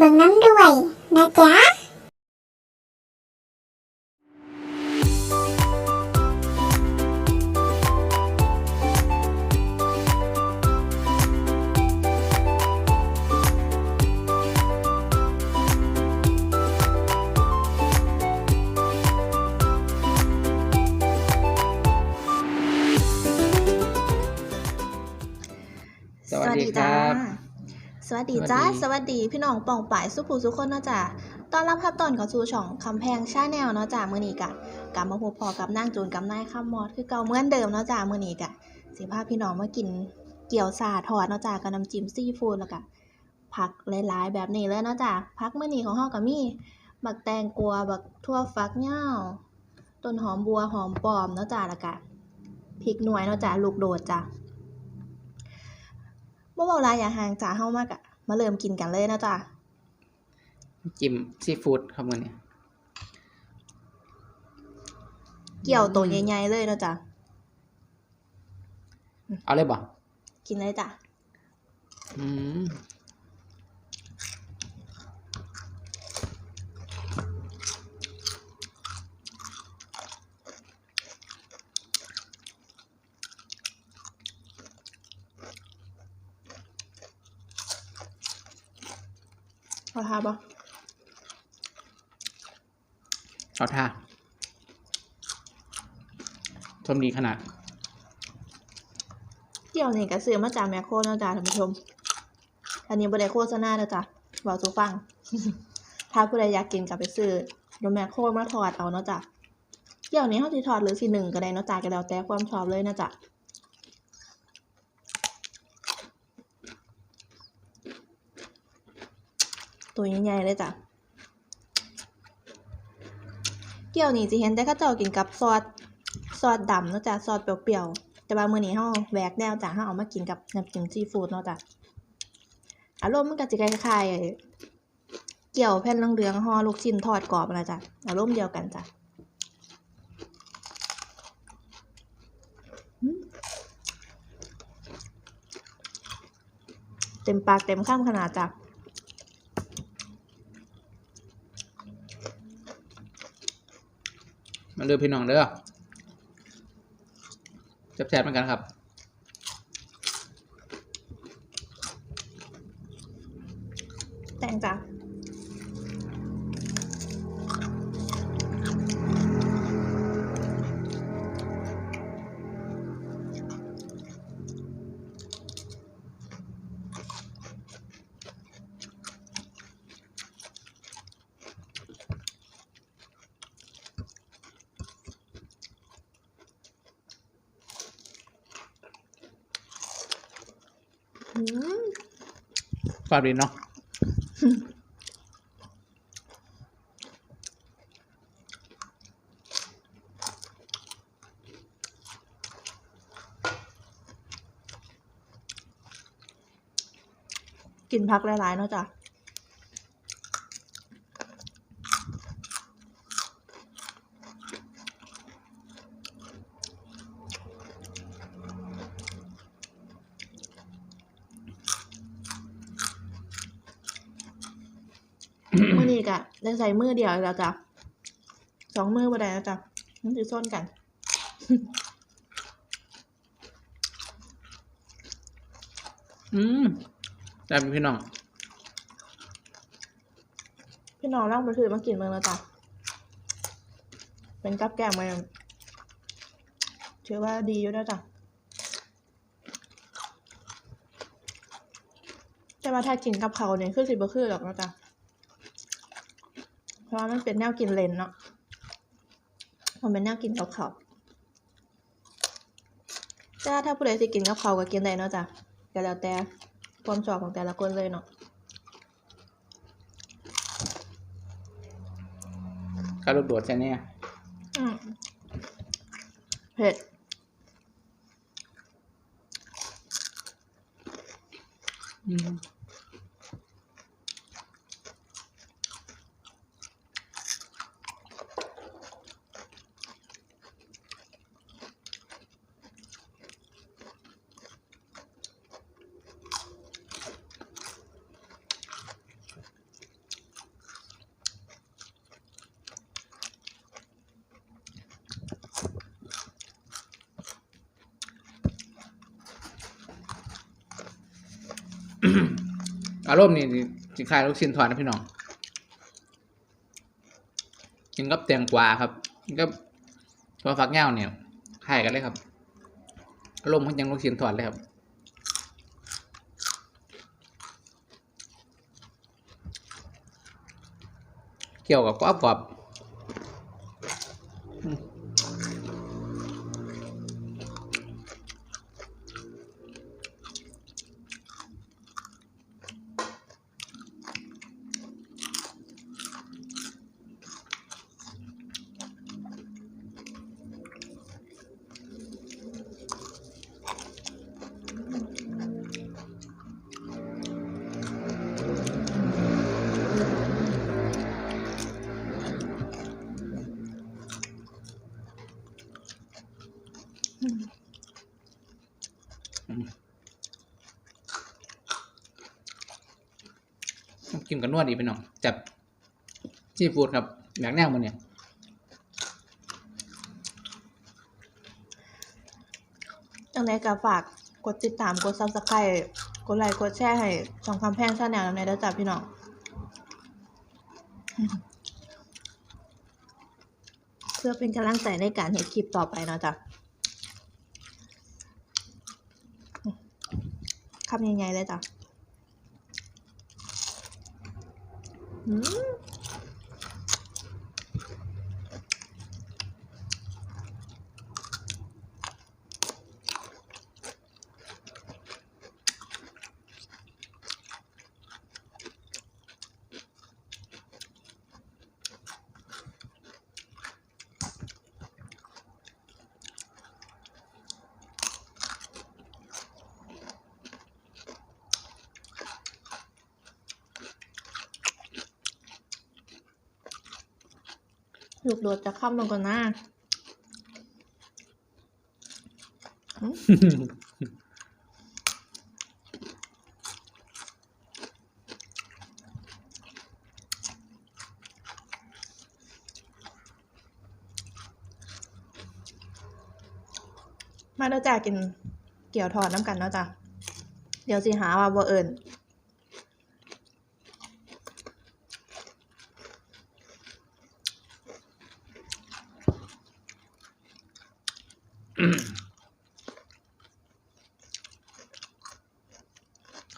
แชร์ให้ค ดีจ้าสวัสดีสวัสดีพี่น้องป่องป่ายสุภูสุคนเนาะจ้ะตอนรับครับตอนเข้าสู่ช่องคำแพงชาแนลเนาะจ้ะมื้อนี้กะกลับมาพบพอกับนางจูนกับนายข้ามมอดคือเก่าเหมือนเดิมเนาะจ้ะมื้อนี้กะสิพาพี่น้องมากินเกี๊ยวซาทอดเนาะจ้ะกับน้ำจิ้มซีฟู้ดแล้วก็ผักหลายๆ แบบนี้เลยเนาะจ้ะผักมื้อนี้ของเฮาก็มีบักแตงกวาบักทั่วฟักยาวต้นหอมบัวหอมปลอมเนาะจ้ะแล้วก็พริกหน่วยเนาะจ้ะลูกโดดจ้ะเมื่อเวลาอย่าห่างจ้าเฮามากอะ มาเริ่มกินกันเลยนะจ้าจิ้มซีฟู้ดครับมื้อนี้เกี่ยวตัวใหญ่ๆเลยนะจ้าเอาเลยบ่กินเลยจ้าอืม พอทาปะเอาท่าชมดีขนาดเกี่ยวนี่ก็ซื้อมาจากแมคโครนะจ้าท่านผู้ชม อันนี้บริโฆษณานะจ้าบอกสูฟัง ถ้าผู้ใดอยากกินกลับไปซื้อโดนแมคโครมาถอดเอาเนาะจ้าเกี่ยวนี้เขาสิถอดหรือสิหนึ่งก็ได้เนาะจ้าก็แล้วแต่ความชอบเลยนะจ้า ตัวใหญ่ๆเลยจ้ะเกี่ยวนี่สิเห็นแต่ข้าเจ้ากินกับซอสซอสดำเนาะจ้ะซอสเปรี้ยวๆแต่ว่ามื้อนี้เฮาแหวกแนวจ้ะเฮาเอามากินกับน้ำจิ้มซีฟู้ดเนาะจ้ะอารมณ์มันก็สิคล้ายๆเกี่ยวแผ่นเหลืองๆห่อลูกชิ้นทอดกรอบนั่นล่ะจ้ะอารมณ์เดียวกันจ้ะเต็มปากเต็มคำขนาดจ้ะ มาเรือพี่น้องเด้อแซ่บๆเหมือนกันครับแต่งจ้ะ ฝากดีเนาะกินพักหลายๆเนาะจ้ะ มื อนี้กะได้ใส่มือเดียวอีกแล้วจ้ะสองมือบ่ได้แล้วจ้ะมันจะส้นกันอืมแซ่บพี่น้อง พี่น้องร่างไปถือมากินเมืองแล้วจ้ะเป็นกับแก้มมาถือว่าดีอยู่แล้วจ้ะแต่ว่าถ้ากินกับเขาวเนี่ยคือสิบ่คือหรอกนะจ๊ะเพ ราะว่ามันเป็นแนวกินเลนเนาะมันเป็นแนวกินกับเขาวแต่ถ้าผู้ใดสิกินกับเขาวก็กินได้เนาะจ้ะก็แล้วแต่ความชอบของแต่ละคนเลยเนาะกระลูกโดดใช่เนี่ยอืมเผ็ดอืมารมณ์นี่สิคล้าลูกชิ้นทอดนะพี่น้องกินกับแตงกวาครับกินกับตัวฟักเง่าเนี่ยคล้ายกันเลยครับอารมณ์มันยังลูกชิ้นทอดเลยครับเกี่ยวกับกรอบกรอบ มกินกับนวดดีพี่น้องจับซีฟู้ดครับอยากแนวมันเนี่ยจังไดก็ฝากกดติดตามกด Subscribe กดไลค์กดแชร์ให้ช่องคำแพงชาแนลนำในเด้จ้าพี่น้องเพื่อเป็นกำลังใจในการเห็นคลิปต่อไปนะจ้ะคำยังไงเลยจ้ะ อื มลูกโดดจะข้ามลงก่อนนะมมาเด้อจ้ากินเกี่ยวทอดน้ำกันเนาะจ้ะ เดี๋ยวสิหาว่าบ่เอิญ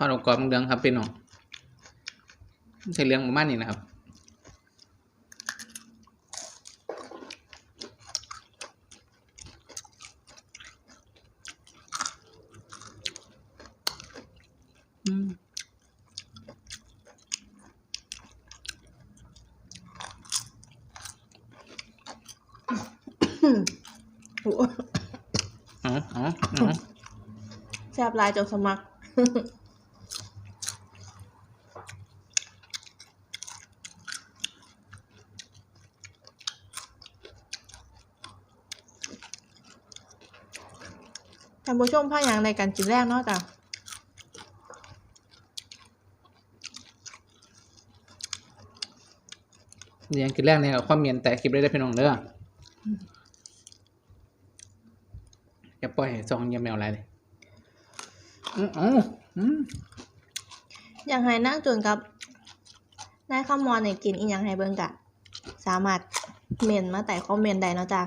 ทอดกรอบๆเดืองๆครับพี่น้องใช้เรื่องประมาณนี้นะครับอืมโอ้อ๋ออ๋ออ๋อแซ่บหลายจนสมัคร ท่านผู้ชมพาอย่างในการกินแรกเนาะจ้ะเรียงกินแรกเนี่ยกับความเมียนแต่คลิปได้ได้พี่น้องเด้อออย่าปล่อยให้ซองเยี่ยมแมวอะไรเลยอืออ๋ออืมอยากให้นั่งจนกับนายคำมอนเนี่ยกินอีหยังให้เบิ่งกะ สามารถเมนมาแต่คอมเมนต์ได้เนาะจ้ะ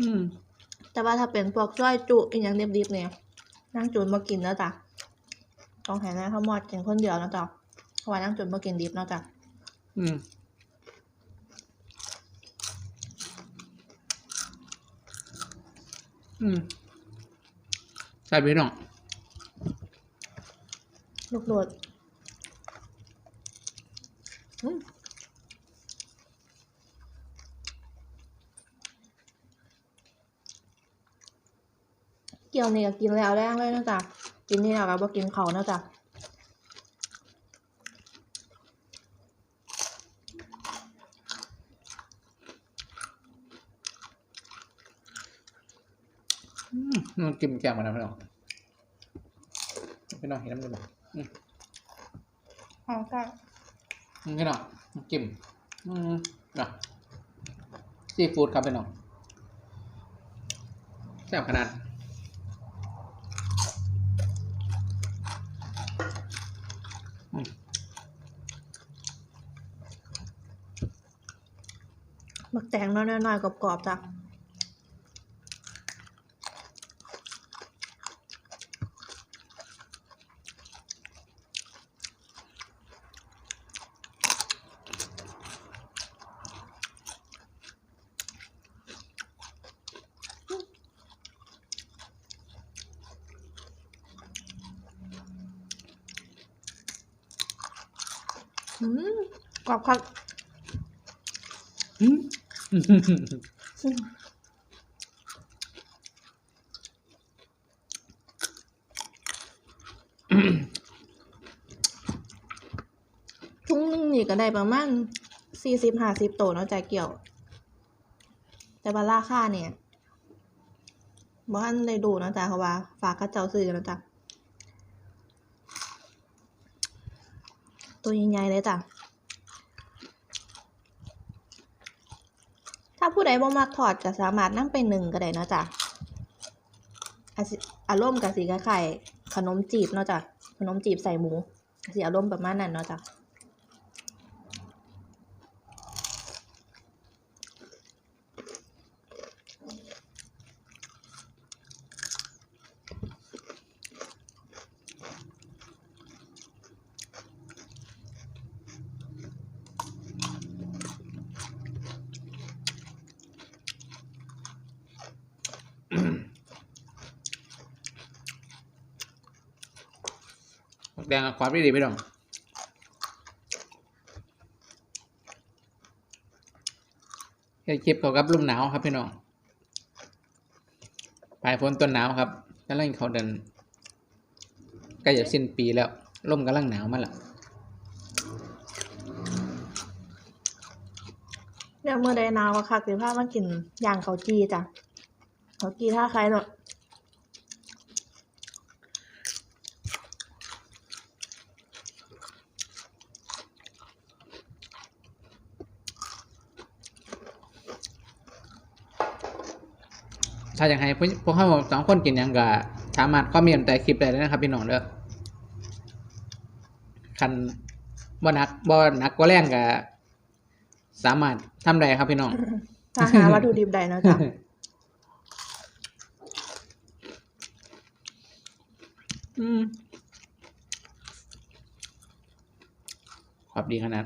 อืม แต่ว่าถ้าเป็นพวกซ้อยจุอีหยังดิบๆเนี่ยนั่งจูนมากินแล้วจ้ะต้องให้นายคำมอดกินคนเดียวเนาะจ้ะเพราะว่านั่งจูนมากินดิบเนาะจ้ะอืมอืมใช่พี่น้องลูกโดด กี่ยวนี่ก็กินแล้วแรงเลยเนาะจ้ะกินนี่แล้วก็บ่กินเขาวเนาะจ้ะอืมมันกินแจ่มมาแล้วพี่น้องพี่น้องเห็นน้ำดูบ่อืมหอมกันอืมพี่น้องจิ้มอืมอะซีฟู้ดครับพี่น้องแซ่บขนาด มักแตงน้อยๆกรอบๆจ้ะ อืมกรอบครับ อืม ทุ่งหนึงนี่ก็ได้ประมาณสี่สิบห้าสิบโตเนาะจ่ายเกี่ยว แต่ว่าราคาเนี่ยบ่ทันได้ดูนะจ้ะเพราว่า ฝากกับเจ้าซื้อกันนะจ้ะตัวใหญ่ๆเลยจ้ะ ถ้าผู้ ใดบ่มักทอดก็สามารถนั่งเป็นหนึ่งก็ได้เนาะจ้ะอารมณ์กับสีไข่ขนมจีบเนาะจ้ะขนมจีบใส่หมูสีอารมณ์ประมาณนั้นเนาะจ้ะ แดงความดีดีพี่น้องเฮ็ดคลิปเขากับลมหนาวครับพี่น้องปลายฝนต้นหนาวครับกำลังเขาเดินใกล้จะสิ้นปีแล้วลมกำลังหนาวมาละเดี๋ยวมื่อใดหนาวก็คักสิพามากินย่างเขาจีจ้ะเขาจีท่าใครเนาะ ถ้าอยากให้พวกพวกเขาสองคนกินหยังก็สามารถคอมเมนต์แต่คลิปได้เลยนะครับพี่น้องเด้อคันบ่หนักบ่หนักก็แรงก็สามารถทำได้ครับพี่น้องถ้าหาวัตถุดิบใดเนาะจ้ะอืมครับดีขนาด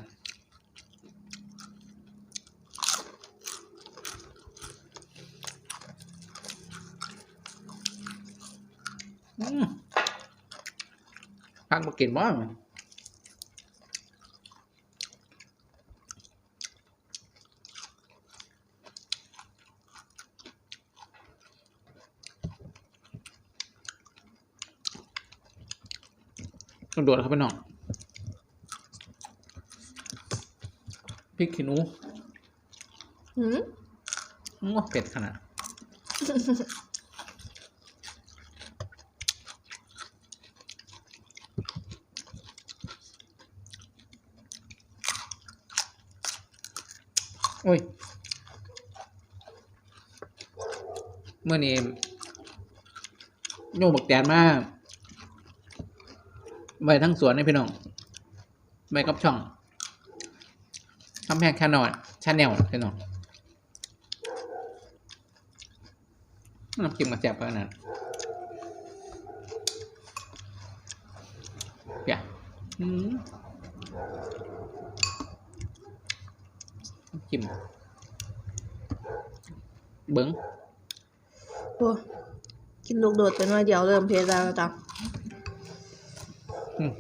อืมพั กมากินบ้างต้องโดดครับพี่น้องพริกขี้หนูหืมอื้อเป็ดขนาด อ้ยเมื่อนี้โยมบักแดนมาไว้ทั้งสวนนี่พี่น้องไว้กับช่องคำแพงแค่นอนชาแนลพี่น้องน้ำจิ้มกระแจบขนาดนั้นเปียอืมน้ำ จิ้มเบิ้งโอ้กินลูกโดดไปหน่อยเดียวเริ่มเพลแล้วจ้ะอืม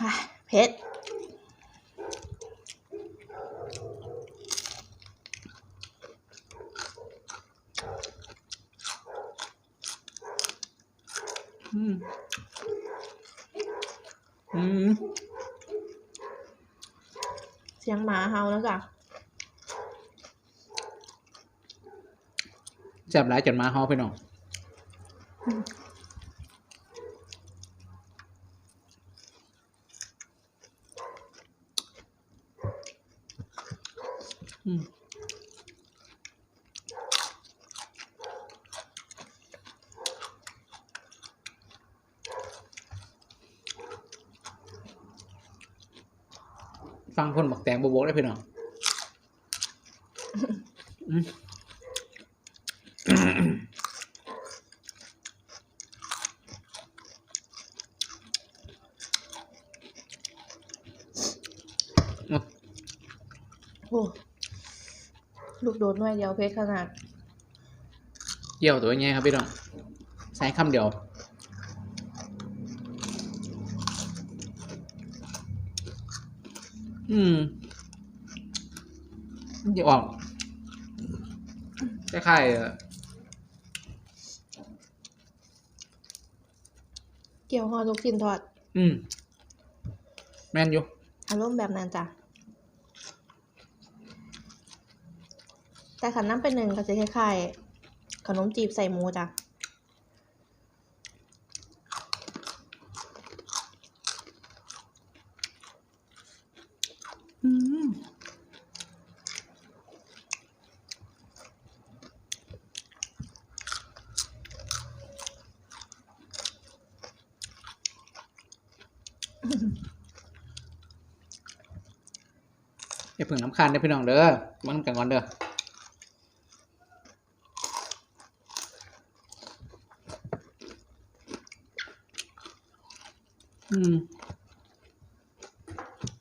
อะเผ็ดาเฮาแล้วจ้ะแซ่บหลายจนมาเฮาพี่น้องอืม ฟังคนบักแตงบวกได้พี่น้องอืมอืมโอ้ลูกโดดหน่วยเดียวเพชรขนาดเยี่ยวตัวยังไงครับพี่น้องใช้คำเดียว อืมมันจะออกคล้ายๆเอ่อเกี่ยวหอลูกชิ้นทอด อืม แม่นอยู่อารมณ์แบบนั้นจ้ะ แต่ขันน้ำเป็นหนึ่งก็จะคล้ายๆขนมจีบใส่หมูจ้ะ พึ่งน้ำคานเด้อพี่น้องเด้อมันกันก่อนเด้อม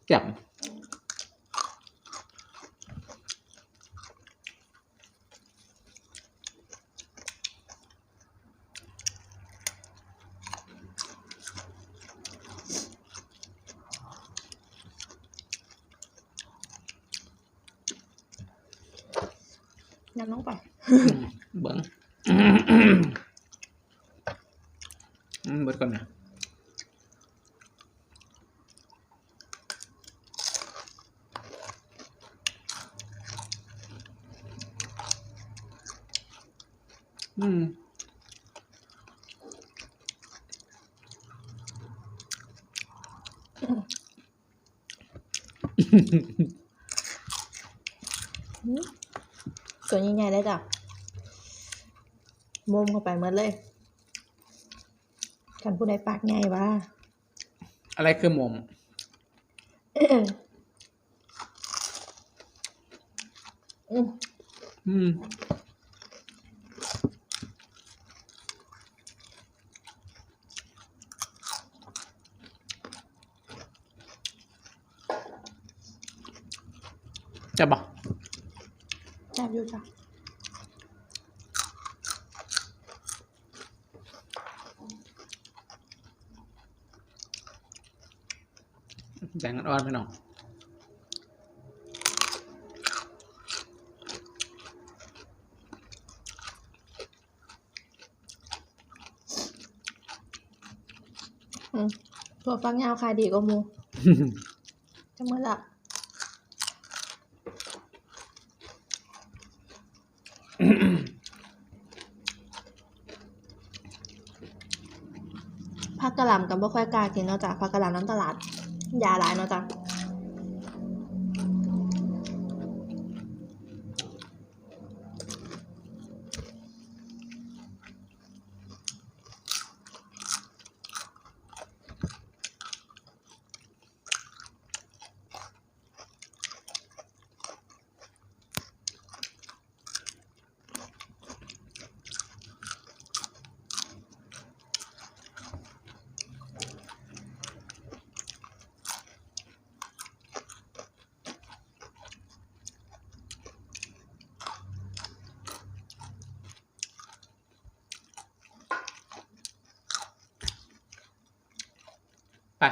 แจ่ม ยัดลงไปเบิ้ง อืมเบิดก่อนนะอืมตัวใหญ่ๆเลยจ้ะมุมเข้าไปหมดเลยกันผู้ใดปากใหญ่วะอะไรคือหมมอืมอืมจะบอกแซ่บอยู่จ้ะแบ่งกันอ่อนพี่น้องอืมถั่วฟักยาวขายดีกว่าหมูจะเมื่อละผั กกะหล่ำกับบ่ค่อยกล้ากินเนาะจ้ะผักกะหล่ำน้ำตลาดยาหลายเนาะจ้ะ ไป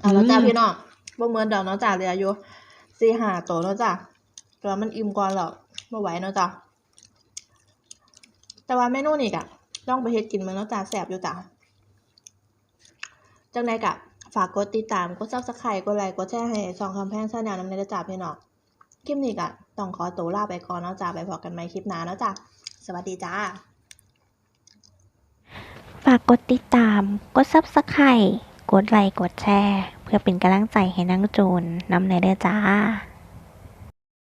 เอาแล้วจ้าอืมพี่น้องบ่เหมือนดอกเนาะจ้ะเหลืออยู่สี่ห้าตัวเนาะจ้ะแต่ว่ามันอิ่มก่อนแล้วบ่ไหวเนาะจ้ะแต่ว่าเมนูนี่กะต้องไปเฮ็ดกินมันเนาะจ้ะแซ่บอยู่จ้ะจังไดกะฝากกดติดตาม กด Subscribe กดไลค์ กดแชร์ให้ช่องคำแพงชาแนลนำในจ้ะพี่น้อง คลิปนี้กะต้องขอตัวลาไปก่อนเนาะจ้ะไปพบกันใหม่คลิปหน้าเนาะจ้ะสวัสดีจ้าฝากกดติดตาม กด Subscribe กดไลค์ กดแชร์ เพื่อเป็นกำลังใจให้นางจูนนำในเด้อจ้า